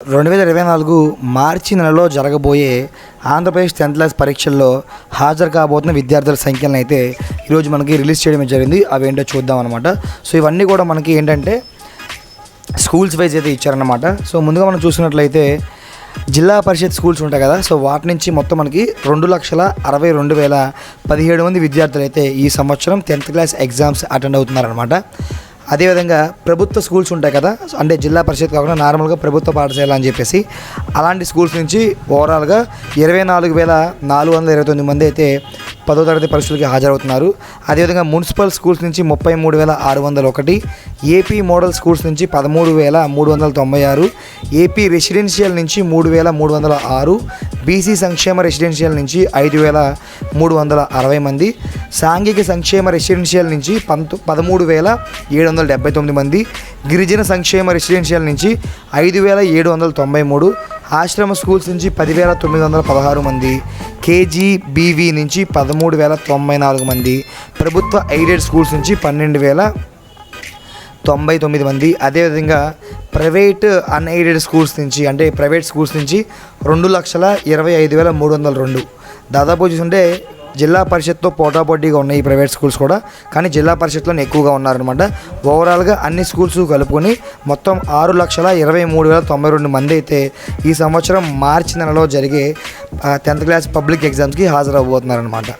రెండు వేల ఇరవై నాలుగు మార్చి నెలలో జరగబోయే ఆంధ్రప్రదేశ్ టెన్త్ క్లాస్ పరీక్షల్లో హాజరు కాబోతున్న విద్యార్థుల సంఖ్యలను అయితే ఈరోజు మనకి రిలీజ్ చేయడం జరిగింది. అవి ఏంటో చూద్దాం అనమాట సో ఇవన్నీ కూడా మనకి ఏంటంటే స్కూల్స్ వైజ్ అయితే ఇచ్చారన్నమాట. సో ముందుగా మనం చూసినట్లయితే జిల్లా పరిషత్ స్కూల్స్ ఉంటాయి కదా సో వాటి నుంచి మొత్తం మనకి రెండు లక్షల అరవై రెండు వేల పదిహేడు మంది విద్యార్థులు అయితే ఈ సంవత్సరం టెన్త్ క్లాస్ ఎగ్జామ్స్ అటెండ్ అవుతున్నారనమాట అదేవిధంగా ప్రభుత్వ స్కూల్స్ ఉంటాయి కదా అంటే జిల్లా పరిషత్ కాకుండా నార్మల్గా ప్రభుత్వ పాఠశాల అని చెప్పేసి అలాంటి స్కూల్స్ నుంచి ఓవరాల్గా ఇరవై నాలుగు వేల నాలుగు వందల ఇరవై తొమ్మిది మంది అయితే పదో తరగతి పరీక్షలకి హాజరవుతున్నారు. అదేవిధంగా మున్సిపల్ స్కూల్స్ నుంచి ముప్పై మూడు వేల ఆరు వందల ఒకటి ఏపీ మోడల్ స్కూల్స్ నుంచి పదమూడు వేల మూడు వందల తొంభై ఆరు ఏపీ రెసిడెన్షియల్ నుంచి మూడు వేల మూడు వందల ఆరు బీసీ సంక్షేమ రెసిడెన్షియల్ నుంచి ఐదు వేల మూడు వందల అరవై మంది సాంఘిక సంక్షేమ రెసిడెన్షియల్ నుంచి పంతొ పదమూడు వేల ఏడు వందల డెబ్బై తొమ్మిది మంది గిరిజన సంక్షేమ రెసిడెన్షియల్ నుంచి ఐదు వేల ఏడు వందల తొంభై మూడు ఆశ్రమ స్కూల్స్ నుంచి పదివేల తొమ్మిది వందల పదహారు మంది కేజీబీవీ నుంచి పదమూడు వేల తొంభై నాలుగు మంది ప్రభుత్వ ఎయిడెడ్ స్కూల్స్ నుంచి పన్నెండు వేల తొంభై తొమ్మిది మంది. అదేవిధంగా ప్రైవేట్ అన్ఎయిడెడ్ స్కూల్స్ నుంచి అంటే ప్రైవేట్ స్కూల్స్ నుంచి రెండు లక్షల ఇరవై ఐదు వేల మూడు వందల రెండు. దాదాపు చూసుంటే జిల్లా పరిషత్తో పోటాపోటీగా ఉన్నాయి ఈ ప్రైవేట్ స్కూల్స్ కూడా. కానీ జిల్లా పరిషత్లోనే ఎక్కువగా ఉన్నారనమాట ఓవరాల్గా అన్ని స్కూల్స్ కలుపుకొని మొత్తం ఆరు లక్షల ఇరవై మూడు వేల తొంభై రెండు మంది అయితే ఈ సంవత్సరం మార్చి నెలలో జరిగే టెన్త్ క్లాస్ పబ్లిక్ ఎగ్జామ్స్కి హాజరవబోతున్నారనమాట